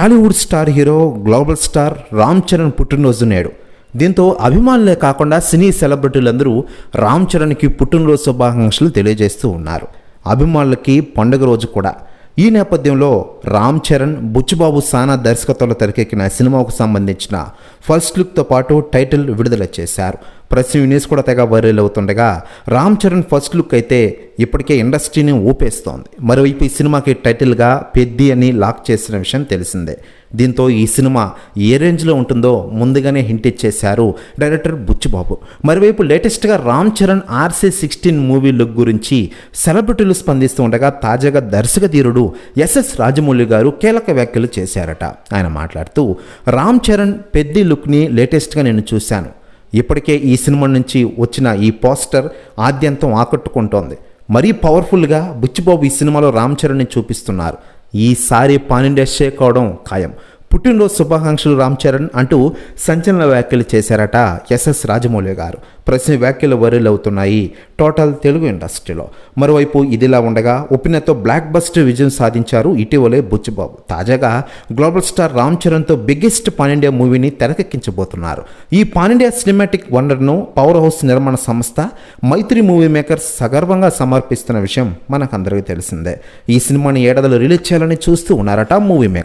Tollywood star hero global star Ram Charan పుట్టినరోజు నేడు. దీంతో అభిమానులే కాకుండా సినీ సెలబ్రిటీలందరూ రామ్ చరణ్కి పుట్టినరోజు శుభాకాంక్షలు తెలియజేస్తూ ఉన్నారు. అభిమానులకి పండుగ రోజు కూడా. ఈ నేపథ్యంలో రామ్ చరణ్ బుచ్చిబాబు సానా దర్శకత్వంలో తెరకెక్కిన సినిమాకు సంబంధించిన ఫస్ట్ లుక్తో పాటు టైటిల్ విడుదల చేశారు. ప్రస్తుతం న్యూస్ కూడా తెగ వైరల్ అవుతుండగా రామ్ చరణ్ ఫస్ట్ లుక్ అయితే ఇప్పటికే ఇండస్ట్రీని ఊపేస్తోంది. మరోవైపు ఈ సినిమాకి టైటిల్గా పెద్ది అని లాక్ చేసిన విషయం తెలిసిందే. దీంతో ఈ సినిమా ఏ రేంజ్లో ఉంటుందో ముందుగానే హింట్ ఇచ్చేశారు డైరెక్టర్ బుచ్చిబాబు. మరోవైపు లేటెస్ట్గా Ram Charan RC sixteen movie look గురించి సెలబ్రిటీలు స్పందిస్తూ ఉండగా తాజాగా దర్శక ధీరుడు ఎస్ఎస్ రాజమౌళి గారు కీలక వ్యాఖ్యలు చేశారట. ఆయన మాట్లాడుతూ రామ్ చరణ్ పెద్ది లుక్ని లేటెస్ట్గా నేను చూశాను. ఇప్పటికే ఈ సినిమా నుంచి వచ్చిన ఈ పోస్టర్ ఆద్యంతం ఆకట్టుకుంటోంది. మరీ పవర్ఫుల్గా బుచ్చిబాబు ఈ సినిమాలో రామ్ చరణ్ని చూపిస్తున్నారు. ఈసారి పానిండియా షేక్ అవడం ఖాయం. పుట్టినరోజు శుభాకాంక్షలు రామ్ చరణ్ అంటూ సంచలన వ్యాఖ్యలు చేశారట ఎస్ఎస్ రాజమౌళి గారు. ప్రశ్న వ్యాఖ్యలు వైరల్ అవుతున్నాయి టోటల్ తెలుగు ఇండస్ట్రీలో. మరోవైపు ఇదిలా ఉండగా ఉపినతో బ్లాక్ బస్టర్ విజయం సాధించారు ఇటీవలే బుచ్చిబాబు. తాజాగా గ్లోబల్ స్టార్ రామ్ చరణ్తో బిగ్గెస్ట్ పానిండియా మూవీని తెరకెక్కించబోతున్నారు. ఈ పానిండియా సినిమాటిక్ వండర్ను పవర్ హౌస్ నిర్మాణ సంస్థ మైత్రి మూవీ మేకర్స్ సగర్వంగా సమర్పిస్తున్న విషయం మనకందరికీ తెలిసిందే. ఈ సినిమాని ఏడాదిలో రిలీజ్ చేయాలని చూస్తూ ఉన్నారట మూవీ మేకర్